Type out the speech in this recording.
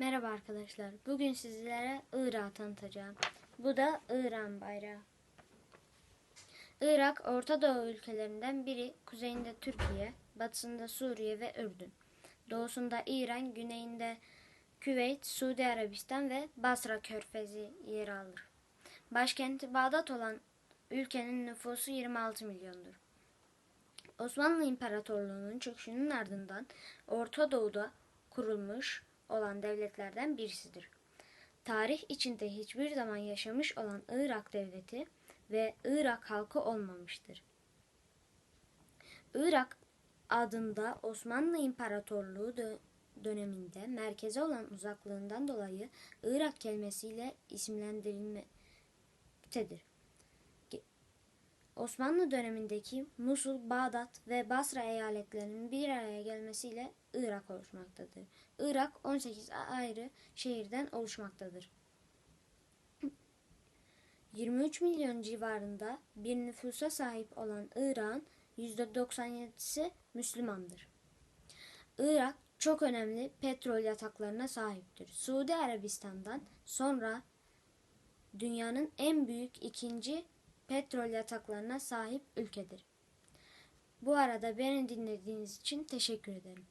Merhaba arkadaşlar. Bugün sizlere Irak'ı tanıtacağım. Bu da İran bayrağı. Irak, Orta Doğu ülkelerinden biri. Kuzeyinde Türkiye, batısında Suriye ve Ürdün. Doğusunda İran, güneyinde Küveyt, Suudi Arabistan ve Basra Körfezi yer alır. Başkenti Bağdat olan ülkenin nüfusu 26 milyondur. Osmanlı İmparatorluğu'nun çöküşünün ardından Orta Doğu'da kurulmuş olan devletlerden birisidir. Tarih içinde hiçbir zaman yaşamış olan Irak devleti ve Irak halkı olmamıştır. Irak adında Osmanlı İmparatorluğu dö- döneminde merkeze olan uzaklığından dolayı Irak kelimesiyle isimlendirilmektedir. Osmanlı dönemindeki Musul, Bağdat ve Basra eyaletlerinin bir araya gelmesiyle Irak oluşmaktadır. Irak 18 ayrı şehirden oluşmaktadır. 23 milyon civarında bir nüfusa sahip olan Irak'ın %97'si Müslümandır. Irak çok önemli petrol yataklarına sahiptir. Suudi Arabistan'dan sonra dünyanın en büyük ikinci petrol yataklarına sahip ülkedir. Bu arada beni dinlediğiniz için teşekkür ederim.